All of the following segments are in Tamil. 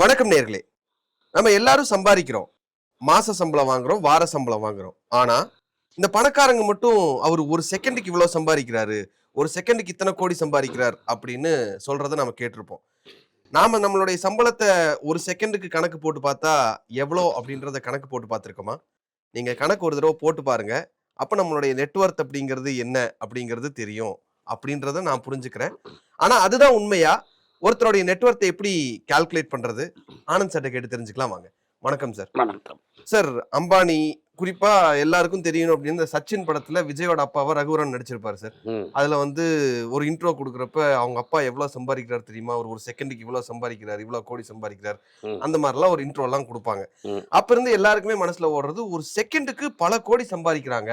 வணக்கம் நேர்களே. நம்ம எல்லாரும் சம்பாதிக்கிறோம். மாச சம்பளம் வாங்குறோம் வார சம்பளம் வாங்குறோம். ஆனா இந்த பணக்காரங்க மட்டும் அவர் ஒரு செகண்டுக்கு இவ்வளவு சம்பாதிக்கிறாரு ஒரு செகண்டுக்கு இத்தனை கோடி சம்பாதிக்கிறார் அப்படின்னு சொல்றத நம்ம கேட்டிருப்போம். நாம நம்மளுடைய சம்பளத்தை ஒரு செகண்டுக்கு கணக்கு போட்டு பார்த்தா எவ்வளோ அப்படின்றத கணக்கு போட்டு பார்த்துருக்கோமா? நீங்க கணக்கு ஒரு தடவை போட்டு பாருங்க. அப்ப நம்மளுடைய நெட்வொர்த் அப்படிங்கிறது என்ன அப்படிங்கிறது தெரியும். அப்படின்றத நான் புரிஞ்சுக்கிறேன். ஆனா அதுதான் உண்மையா? ஒருத்தருடைய நெட்வொர்த்தை எப்படி கால்குலேட் பண்றது? ஆனந்த் சார்ட்ட கேட்டு தெரிஞ்சுக்கலாம் வாங்க. வணக்கம் சார் வணக்கம். சார் அம்பானி குறிப்பா எல்லாருக்கும் தெரியணும் அப்படின்னு இந்த சச்சின் படத்துல விஜயோட அப்பாவை ரகுவரன் நடிச்சிருப்பாரு சார் அதுல வந்து ஒரு இன்ட்ரோ கொடுக்குறப்ப அவங்க அப்பா எவ்வளவு சம்பாதிக்கிறார் தெரியுமா? ஒரு செகண்டுக்கு இவ்வளவு சம்பாதிக்கிறார் இவ்வளவு கோடி சம்பாதிக்கிறார். அந்த மாதிரிலாம் ஒரு இன்ட்ரோ எல்லாம் கொடுப்பாங்க. அப்ப இருந்து எல்லாருக்குமே மனசுல ஓடுறது ஒரு செகண்டுக்கு பல கோடி சம்பாதிக்கிறாங்க.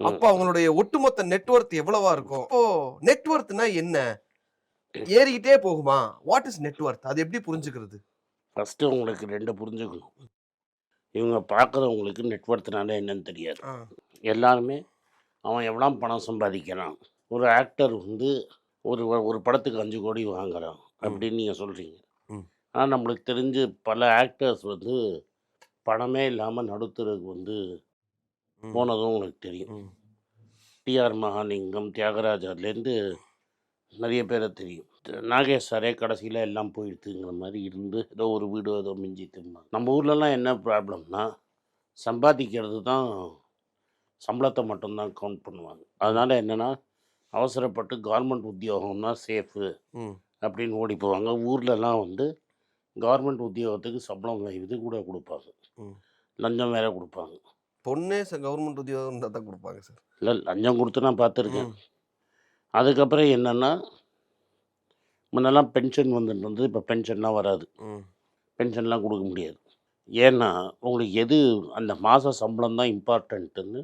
அப்ப அவங்களுடைய ஒட்டுமொத்த நெட்வொர்த் எவ்வளவா இருக்கும்? இப்போ நெட்வொர்த்னா என்ன? ஏறிக்கிட்டே போகுமா? வாட் இஸ் நெட்வொர்த் அது எப்படி புரிஞ்சுக்கிறது? ஃபஸ்ட்டு உங்களுக்கு ரெண்டு புரிஞ்சுக்கணும். இவங்க பார்க்குறவங்களுக்கு நெட்ஒர்க்னால என்னன்னு தெரியாது. எல்லாருமே அவன் எவ்வளோ பணம் சம்பாதிக்கிறான்? ஒரு ஆக்டர் வந்து ஒரு ஒரு படத்துக்கு அஞ்சு கோடி வாங்குறான் அப்படின்னு நீங்கள் சொல்கிறீங்க. ஆனால் நம்மளுக்கு தெரிஞ்சு பல ஆக்டர்ஸ் வந்து பணமே இல்லாமல் நடுத்தருக்கு வந்து போனதும் உங்களுக்கு தெரியும். டிஆர் மகாலிங்கம் தியாகராஜர்லேருந்து நிறைய பேரை தெரியும். நாகேஷ் சாரே கடைசியில் எல்லாம் போயிடுதுங்கிற மாதிரி இருந்து ஏதோ ஒரு வீடு ஏதோ மிஞ்சி திரும்ப நம்ம ஊர்லலாம் என்ன ப்ராப்ளம்னா சம்பாதிக்கிறது தான் சம்பளத்தை மட்டும்தான் கவுண்ட் பண்ணுவாங்க. அதனால் என்னென்னா அவசரப்பட்டு கவர்மெண்ட் உத்தியோகம்னா சேஃபு. அப்படின்னு ஓடி போவாங்க. ஊர்லலாம் வந்து கவர்மெண்ட் உத்தியோகத்துக்கு சம்பளம் இது கூட கொடுப்பாங்க. லஞ்சம் வேற கொடுப்பாங்க. பொண்ணே கவர்மெண்ட் உத்தியோகம் இருந்தா தான் கொடுப்பாங்க சார். இல்லை லஞ்சம் கொடுத்து நான் பார்த்துருக்கேன். அதுக்கப்புறம் என்னென்னா முன்னெல்லாம் பென்ஷன் வந்துட்டு இருந்தது இப்போ பென்ஷன்லாம் வராது. பென்ஷன்லாம் கொடுக்க முடியாது. ஏன்னா உங்களுக்கு எது அந்த மாத சம்பளம் தான் இம்பார்ட்டண்ட்டுன்னு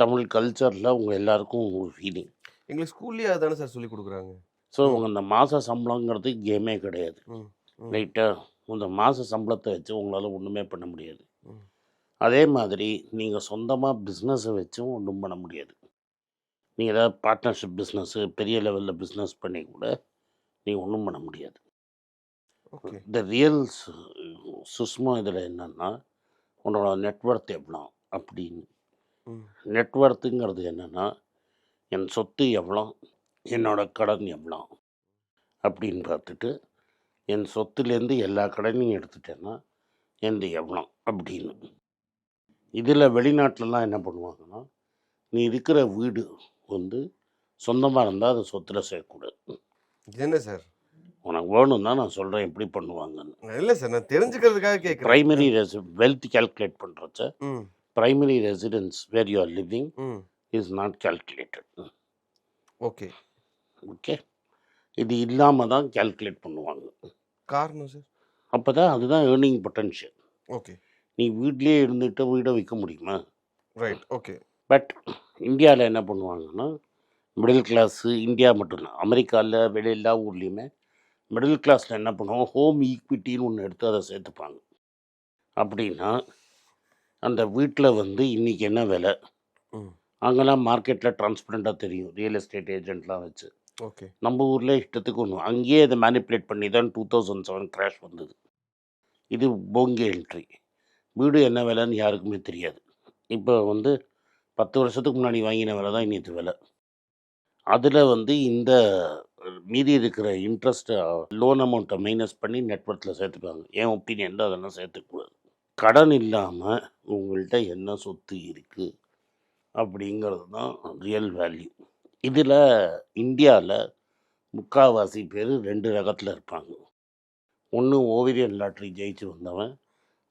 தமிழ் கல்ச்சரில் உங்கள் எல்லாருக்கும் ஒரு ஃபீலிங் எங்களுக்கு ஸ்கூல்லயே அதானே சார் சொல்லி கொடுக்குறாங்க? ஸோ உங்கள் அந்த மாத சம்பளங்கிறது கேமே கிடையாது. ரைட்டாக இந்த மாத சம்பளத்தை வச்சு உங்களால் ஒன்றுமே பண்ண முடியாது. அதே மாதிரி நீங்கள் சொந்தமாக பிஸ்னஸை வச்சும் ஒன்றும் பண்ண முடியாது. நீங்கள் ஏதாவது பார்ட்னர்ஷிப் பிஸ்னஸ்ஸு பெரிய லெவலில் பிஸ்னஸ் பண்ணி கூட நீங்கள் ஒன்றும் பண்ண முடியாது. ஓகே. த ரியல் சுஷ்மா இதில் என்னன்னா உன்னோட நெட்ஒர்த் எவ்வளோ அப்படின்னு. நெட்ஒர்த்துங்கிறது என்னென்னா என் சொத்து எவ்வளோ என்னோட கடன் எவ்வளோ அப்படின்னு பார்த்துட்டு என் சொத்துலேருந்து எல்லா கடனையும் எடுத்துட்டேன்னா எந்த எவ்வளோ அப்படின்னு. இதில் வெளிநாட்டிலலாம் என்ன பண்ணுவாங்கன்னா நீ இருக்கிற வீடு வந்து சொந்தமாக இருந்தால் அதை சொத்தில் சேர்க்கக்கூடாது என்ன சார்? உனக்கு வேணும்னா நான் சொல்கிறேன் எப்படி பண்ணுவாங்கன்னு. இல்ல சார் நான் தெரிஞ்சுக்கிறதுக்காக கேட்குறேன் பிரைமரி ரெசி wealth calculate பண்ணுறச்ச primary residence where you are living is not calculated okay. Okay? இது இல்லாமல் தான் கால்குலேட் பண்ணுவாங்க. காரணம் சார்? அப்போ தான் அதுதான் ஏர்னிங் பொட்டன்ஷியல் ஓகே. நீ வீட்லேயே இருந்துட்டு வீடை விற்க முடியுமா? Right okay. பட் இந்தியாவில் என்ன பண்ணுவாங்கன்னா மிடில் கிளாஸு இந்தியா மட்டும்தான் அமெரிக்காவில் வெளி எல்லா ஊர்லேயுமே மிடில் கிளாஸில் என்ன பண்ணுவாங்க ஹோம் ஈக்விட்டின்னு ஒன்று எடுத்து அதை சேர்த்துப்பாங்க. அப்படின்னா அந்த வீட்டில் வந்து இன்றைக்கி என்ன விலை? அங்கெல்லாம் மார்க்கெட்டில் டிரான்ஸ்பரண்ட்டாக தெரியும் ரியல் எஸ்டேட் ஏஜென்ட்லாம் வச்சு. ஓகே. நம்ம ஊரில் இஷ்டத்துக்கு ஒன்று அங்கேயே இதை மேனிப்புலேட் பண்ணி தான் டூ தௌசண்ட் செவன் கிராஷ் வந்தது. இது போங்கி என்ட்ரி வீடு என்ன விலைன்னு யாருக்குமே தெரியாது. இப்போ வந்து பத்து வருஷத்துக்கு முன்னாடி வாங்கின விலை தான் இன்னித்து விலை. அதில் வந்து இந்த மீதி இருக்கிற இன்ட்ரெஸ்ட்டை லோன் அமௌண்ட்டை மைனஸ் பண்ணி நெட்ஒர்க்கில் சேர்த்துப்பாங்க என் ஒப்பீனியனில் அதெல்லாம் சேர்த்துக்கூடாது கடன் இல்லாமல் உங்கள்கிட்ட என்ன சொத்து இருக்குது அப்படிங்கிறது தான் ரியல் வேல்யூ இதில் இந்தியாவில் முக்கால்வாசி பேர் ரெண்டு ரகத்தில் இருப்பாங்க. ஒன்று ஓவிரியன் லாட்ரி ஜெயிச்சு வந்தவன்.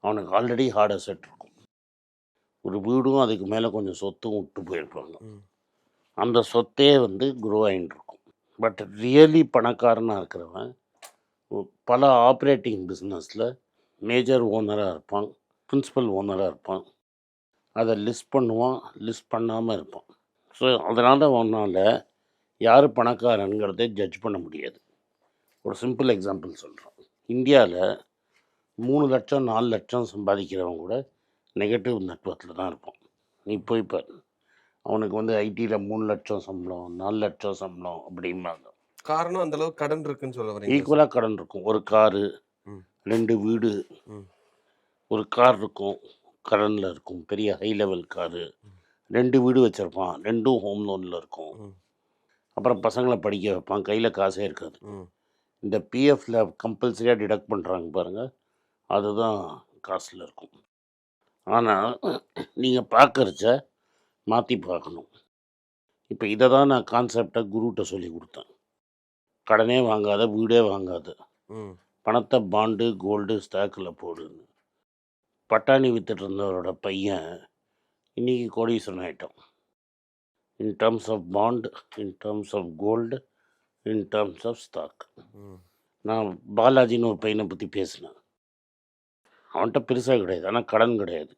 அவனுக்கு ஆல்ரெடி ஹார்ட் அசெட் இருக்கும் ஒரு வீடும் அதுக்கு மேலே கொஞ்சம் சொத்தும் விட்டு போயிருப்பாங்க. அந்த சொத்தே வந்து குரோ ஆகிட்டு இருக்கும் பட் ரியலி பணக்காரனாக இருக்கிறவன் பல ஆப்ரேட்டிங் பிஸ்னஸில் மேஜர் ஓனராக இருப்பான் பிரின்சிபல் ஓனராக இருப்பான். அதை லிஸ்ட் பண்ணுவான் லிஸ்ட் பண்ணாமல் இருப்பான். ஸோ அதனால் அவனால் யார் பணக்காரங்கிறதை ஜட்ஜ் பண்ண முடியாது. ஒரு சிம்பிள் எக்ஸாம்பிள் சொல்கிறோம் இந்தியாவில் மூணு லட்சம் நாலு லட்சம் சம்பாதிக்கிறவன் கூட நெகட்டிவ் நெட்ஒர்க்கில் தான் இருப்பான் நீ போய் பாரு. அவனுக்கு வந்து ஐடியில் மூணு லட்சம் சம்பளம் நாலு லட்சம் சம்பளம் அப்படிம்பாங்க. காரணம் அந்த அளவுக்கு கடன் இருக்குன்னு சொல்ல வரீங்க. ஈக்குவலாக கடன் இருக்கும். ஒரு காரு. ரெண்டு வீடு. ஒரு கார் இருக்கும் கடனில் இருக்கும். பெரிய ஹை லெவல் காரு. ரெண்டு வீடு வச்சுருப்பான். ரெண்டும் ஹோம் லோனில் இருக்கும். அப்புறம் பசங்களை படிக்க வைப்பான். கையில் காசே இருக்காது. இந்த பிஎஃப்ல கம்பல்சரியாக டிடக்ட் பண்ணுறாங்க பாருங்கள் அதுதான் காசில் இருக்கும். ஆனால் நீங்கள் பார்க்கறச்ச மாற்றி பார்க்கணும் இப்போ இதை தான் நான் கான்செப்டை குருகிட்ட சொல்லி கொடுத்தேன். கடனே வாங்காத வீடே வாங்காத. பணத்தை பாண்டு கோல்டு ஸ்டாக்கில் போடுன்னு. பட்டாணி வித்துட்டு இருந்தவரோட பையன் இன்னைக்கு கோடீஸ்வரன் ஆயிட்டான். In terms of bond in terms of gold in terms of stock. நான் பாலாஜின்னு ஒரு பையனை பற்றி பேசினேன். அவன்கிட்ட பெருசாக கிடையாது. ஆனால் கடன் கிடையாது.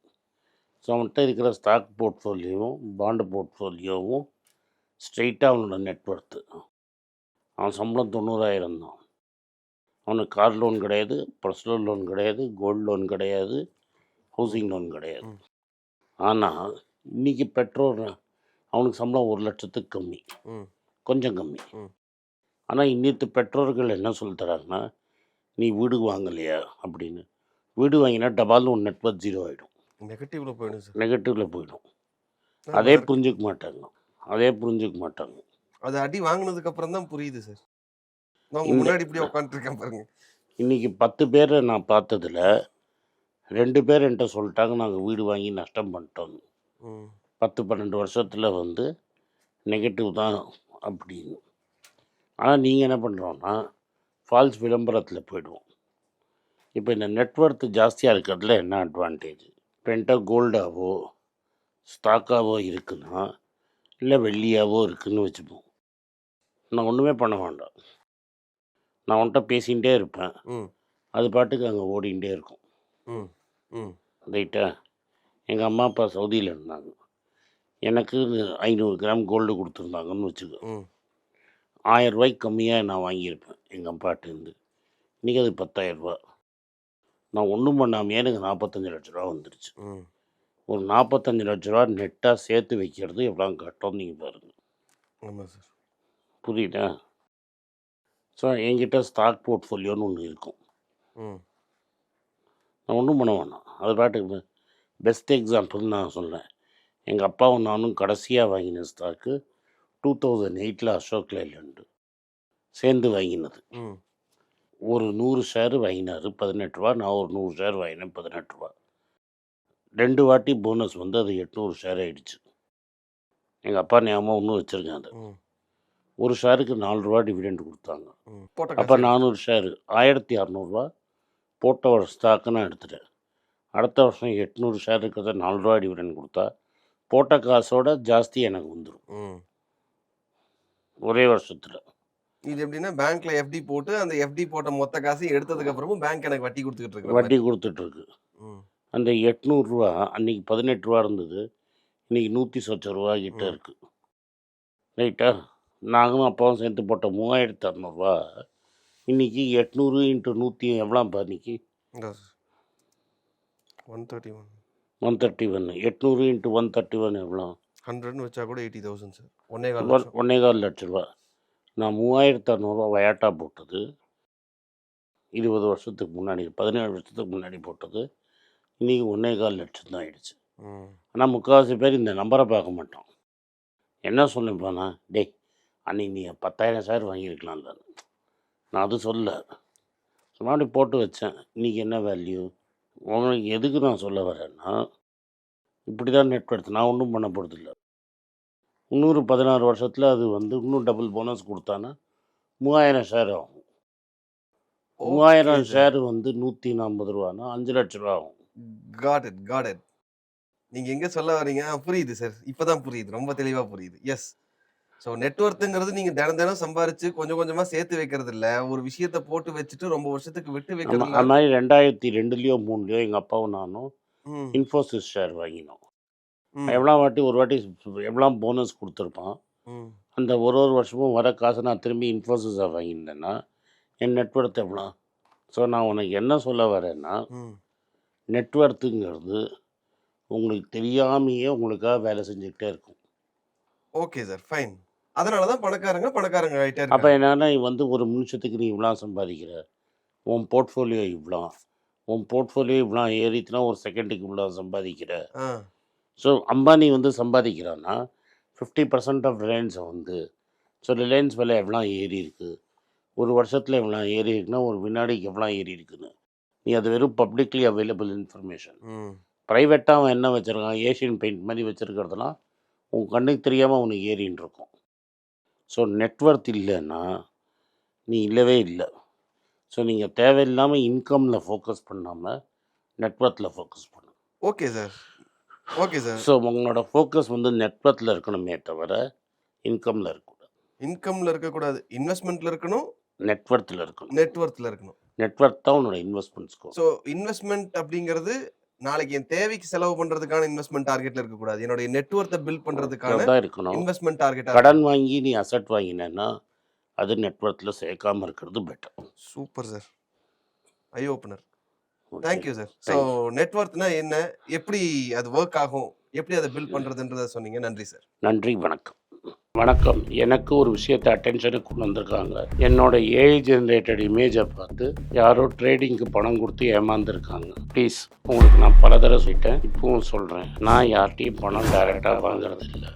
ஸோ அவன்கிட்ட இருக்கிற ஸ்டாக் போர்ட்ஃபோலியோவும் பாண்டு போர்ட்ஃபோலியோவும் ஸ்ட்ரெயிட்டாக அவனோட நெட்ஒர்த்து அவன் சம்பளம் தொண்ணூறாயிரம் தான். அவனுக்கு கார் லோன் கிடையாது பர்சனல் லோன் கிடையாது கோல்டு லோன் கிடையாது ஹவுசிங் லோன் கிடையாது. ஆனால் இன்னைக்கு பெட்ரோல் அவனுக்கு சம்பளம் ஒரு லட்சத்துக்கு கம்மி. கொஞ்சம் கம்மி. ஆனால் இன்னித்து பெற்றோர்கள் என்ன சொல்லி தராங்கன்னா நீ வீடு வாங்கலையா? அப்படின்னு. வீடு வாங்கினா டபால்னு ஒரு நெட்ஒர்க் ஜீரோ ஆகிடும் நெகட்டிவ்ல போயிடும் சார் நெகட்டிவில் போயிடும். அதே. புரிஞ்சுக்க மாட்டாங்க. அதே புரிஞ்சுக்க மாட்டாங்க. அது அடி வாங்குனதுக்கு அப்புறம் தான் புரியுது சார் நான் முன்னாடி இப்படி உட்காந்துருக்கேன் பாருங்க. இன்றைக்கி பத்து பேரை நான் பார்த்ததுல ரெண்டு பேர் என்கிட்ட சொல்லிட்டாங்க நாங்கள் வீடு வாங்கி நஷ்டம் பண்ணிட்டோம். பத்து பன்னெண்டு வருஷத்தில் வந்து நெகட்டிவ் தான் அப்படின்னு. ஆனால் நீங்கள் என்ன பண்ணுறோன்னா ஃபால்ஸ் விளம்பரத்தில் போயிடுவோம். இப்போ இந்த நெட்ஒர்த்து ஜாஸ்தியாக இருக்கிறதுல என்ன அட்வான்டேஜ் இப்போ என்கிட்ட கோல்டாவோ ஸ்டாக்காவோ இருக்குன்னா இல்லை வெள்ளியாவோ இருக்குன்னு வச்சுப்போம். நான் ஒன்றுமே பண்ண வேண்டாம். நான் உன்கிட்ட பேசிகிட்டே இருப்பேன். அது பாட்டுக்கு அங்கே ஓடிக்கிட்டே இருக்கும். ரைட்டா எங்கள் அம்மா அப்பா சவுதியில் இருந்தாங்க. எனக்கு ஐநூறு கிராம் கோல்டு கொடுத்துருந்தாங்கன்னு வச்சுக்கோ. ஆயிரம் ரூபாய்க்கு கம்மியாக நான் வாங்கியிருப்பேன். எங்கள் அப்பாட்டேருந்து இன்றைக்கி அது பத்தாயிரரூபா நான் ஒன்றும் பண்ணாமையே எனக்கு நாற்பத்தஞ்சு லட்ச ரூபா வந்துருச்சு. ஒரு நாற்பத்தஞ்சு லட்ச ரூபா நெட்டாக சேர்த்து வைக்கிறது எவ்வளோ கட்டம் நீங்கள் பாருங்கள் ஆமா சார். புரியுதா? ஸோ என்கிட்ட ஸ்டாக் போர்ட்ஃபோலியோன்னு ஒன்று இருக்கும். ம். நான் ஒன்றும் பண்ண வேணாம். அது பாட்டுக்கு பெஸ்ட் எக்ஸாம்பிள் நான் சொல்கிறேன் எங்கள் அப்பாவும் நானும் கடைசியாக வாங்கின ஸ்டாக்கு டூ தௌசண்ட் எயிட்டில் அசோக் லைலண்டு சேர்ந்து வாங்கினது. ஒரு நூறு ஷேர் வாங்கினார் பதினெட்டு ரூபா நான் ஒரு நூறு ஷேர் வாங்கினேன் பதினெட்டு ரூபா. ரெண்டு வாட்டி போனஸ் வந்து அது எட்நூறு ஷேர் ஆயிடுச்சு. எங்கள் அப்பா ஞாபகம் இன்னும் வச்சுருக்கேன் அதை. ஒரு ஷேருக்கு நாலு ரூபா டிவிடெண்ட் கொடுத்தாங்க. அப்போ நானூறு ஷேர் ஆயிரத்தி அறநூறுவா போட்ட ஒரு ஸ்டாக்கு நான் எடுத்துட்டேன். அடுத்த வருஷம் எட்நூறு ஷேர் இருக்கிறத நாலு ரூபா டிவிடெண்ட் கொடுத்தா போட்ட காசோட ஜாஸ்தி எனக்கு வந்துடும். ஒரே வருஷத்தில். இது எப்படின்னா பேங்க்ல எஃப்டி போட்டு அந்த எஃப்டி போட்ட மொத்த காசையும் எடுத்ததுக்கு அப்புறமும் பேங்க் எனக்கு வட்டி கொடுத்துக்கிட்டு இருக்கு வட்டி கொடுத்துட்ருக்கு. ம். அந்த எட்நூறுரூவா அன்றைக்கி பதினெட்டு ரூபா இருந்தது. இன்றைக்கி நூற்றி சொச்ச ரூபா கிட்ட ம். இருக்குது ரைட்டா? நாங்களும் அப்பாவும் சேர்த்து போட்ட மூவாயிரத்து அறநூறுவா இன்றைக்கி எட்நூறு இன்ட்டு நூற்றி எவ்வளோப்பா இன்னைக்கு? One thirty one one thirty one எட்நூறு இன்ட்டு ஒன் தேர்ட்டி ஒன் எவ்வளோ ஹண்ட்ரட்னு வச்சா கூட எயிட்டி தௌசண்ட் சார் ஒன்னே கால் ஒன்னே கால் லட்ச ரூபா. நான் மூவாயிரத்து அறநூறுவா வயாட்டா போட்டது. இருபது வருஷத்துக்கு முன்னாடி பதினேழு வருஷத்துக்கு முன்னாடி போட்டது. இன்றைக்கி ஒன்னே கால் லட்சம் தான் ஆயிடுச்சு. ம். ஆனால் முக்கால்வாசி பேர் இந்த நம்பரை பார்க்க மாட்டோம். என்ன சொல்லிப்பானா டேய் அன்னைக்கு நீ பத்தாயிரம் ஷேர் வாங்கியிருக்கலாம்ல. நான் அது சொல்ல சும்மா அப்படி போட்டு வச்சேன். இன்றைக்கி என்ன வேல்யூ? உங்களுக்கு எதுக்கு நான் சொல்ல வரேன்னா இப்படி தான் நெட்ஒர்க் நான் ஒன்றும் பண்ண போகிறதில்ல இன்னொரு பதினாறு வருஷத்தில் அது வந்து இன்னும் டபுள் போனஸ் கொடுத்தானா? மூவாயிரம் ஷேர் ஆகும். மூவாயிரம். ஷேர் வந்து நூற்றி நாற்பது ரூபானா? அஞ்சு லட்ச ரூபா ஆகும். காட் இட் காட் இட் நீங்க எங்க சொல்ல வரீங்க புரியுது சார் இப்பதான் புரியுது. ரொம்ப தெளிவா புரியுது. எஸ் ஸோ நெட்ஒர்த்துங்கிறது நீங்க தினம் தினம் சம்பாரிச்சு கொஞ்சம் கொஞ்சமா சேர்த்து வைக்கிறது இல்ல ஒரு விஷயத்த போட்டு வச்சுட்டு ரொம்ப வருஷத்துக்கு விட்டு வைக்கிறது அது மாதிரி ரெண்டாயிரத்தி ரெண்டுலேயோ மூணுலேயோ எங்கள் அப்பாவும் நானும் இன்ஃபோசிஸ் ஷேர் வாங்கினோம். எவ்வளோ வாட்டி ஒரு வாட்டி எவ்வளோ போனஸ் கொடுத்துருப்பான். அந்த ஒரு ஒரு வருஷமும் வர காசை நான் திரும்பி இன்ஃபோசிஸை வாங்கியிருந்தேன்னா என் நெட்ஒர்த் எவ்வளோ? ஸோ நான் உனக்கு என்ன சொல்ல வரேன்னா. நெட்ஒர்த்துங்கிறது உங்களுக்கு தெரியாமையே உங்களுக்காக வேலை செஞ்சுக்கிட்டே இருக்கும். ஓகே சார் ஃபைன் அதனால தான் பணக்காரங்க பணக்காரங்க ஆயிட்டே அப்போ என்னன்னா வந்து ஒரு நிமிஷத்துக்கு நீ இவ்வளோ சம்பாதிக்கிற. உன் போர்ட்ஃபோலியோ இவ்வளோ உன் போர்ட்ஃபோலியோ இவ்வளோ ஏறிச்சுன்னா ஒரு செகண்டுக்கு இவ்வளோ சம்பாதிக்கிற. ஸோ அம்பானி வந்து சம்பாதிக்கிறான்னா ஃபிஃப்டி பர்சன்ட் ஆஃப் ரிலையன்ஸை வந்து ஸோ ரிலையன்ஸ் விலை எவ்வளோ ஏறி இருக்கு? ஒரு வருஷத்தில் எவ்வளோ ஏறி இருக்குன்னா ஒரு வினாடிக்கு எவ்வளோ ஏறி இருக்குன்னு. நீ அது வெறும் பப்ளிக்லி அவைலபிள் இன்ஃபர்மேஷன் ப்ரைவேட்டாக அவன் என்ன வச்சுருக்கான்? ஏஷியன் பெயிண்ட் மாதிரி வச்சுருக்கிறதுலாம் உன் கண்ணுக்கு தெரியாமல் உனக்கு ஏறின்னு இருக்கும். ஸோ நெட்ஒர்த் இல்லைன்னா நீ இல்லவே இல்லை. ஸோ நீங்கள் தேவையில்லாமல் இன்கமில் ஃபோக்கஸ் பண்ணாமல் நெட்ஒர்த்தில் ஃபோக்கஸ் பண்ணு. Okay sir okay sir so உங்களோட ஃபோக்கஸ் வந்து நெட்ஒர்த்தில் இருக்கணுமே தவிர இன்கமில் இருக்கக்கூடாது. இன்கம்ல இருக்கக்கூடாது. இன்வெஸ்ட்மெண்ட்ல இருக்கணும். நெட்ஒர்த்தில் இருக்கணும். நெட்ஒர்த்தில் இருக்கணும். நெட்ஒர்க் தான் உன்னோட இன்வெஸ்ட்மெண்ட்ஸ்க்கும் ஸோ இன்வெஸ்ட்மெண்ட் அப்படிங்கிறது நாளைக்கு என் தேவைக்கு செலவு பண்றதுக்கான இன்வெஸ்ட்மெண்ட் டார்கெட்ல இருக்கக்கூடாது. என்னுடைய நெட்ஒர்த்தை பில்ட் பண்றதுக்கான தான் இருக்கணும். இன்வெஸ்ட்மெண்ட் டார்கெட் கடன் வாங்கி நீ அசட் வாங்கினேன்னா அது நெட்ஒர்க்கில் சேர்க்காம இருக்கிறது better super sir eye opener thank you sir. So நெட்ஒர்க்னா என்ன? எப்படி அது ஒர்க் ஆகும்? எப்படி அதை பில்ட் பண்றதுன்றத சொன்னீங்க. நன்றி சார். நன்றி வணக்கம். வணக்கம். எனக்கு ஒரு விஷயத்தை அட்டென்ஷனுக்கு கொண்டு வந்திருக்காங்க. என்னோட ஏஐ ஜென்ரேட்டட் இமேஜை பார்த்து யாரோ ட்ரேடிங்க்கு பணம் கொடுத்து ஏமாந்துருக்காங்க. ப்ளீஸ் உங்களுக்கு நான் பல தடவை சொல்லிட்டேன். இப்பவும் சொல்கிறேன் நான் யார்கிட்டையும் பணம் டைரெக்டாக வாங்குறது இல்லை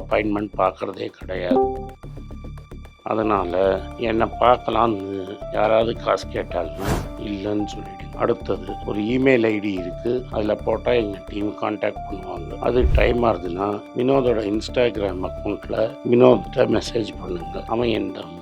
அப்பாயின்மெண்ட் பார்க்குறதே கிடையாது. அதனால் என்னை பார்க்கலான்னு யாராவது காசு கேட்டாங்கன்னா இல்லைன்னு சொல்லிடு அடுத்தது ஒரு இமெயில் ஐடி இருக்குது அதில் போட்டால் எங்கள் டீம் காண்டாக்ட் பண்ணுவாங்க. அது டைம் ஆகுதுன்னா வினோதோட இன்ஸ்டாகிராம் அக்கௌண்ட்டில் வினோத்கிட்ட மெசேஜ் பண்ணுங்கள் அவன் என் தம்பி.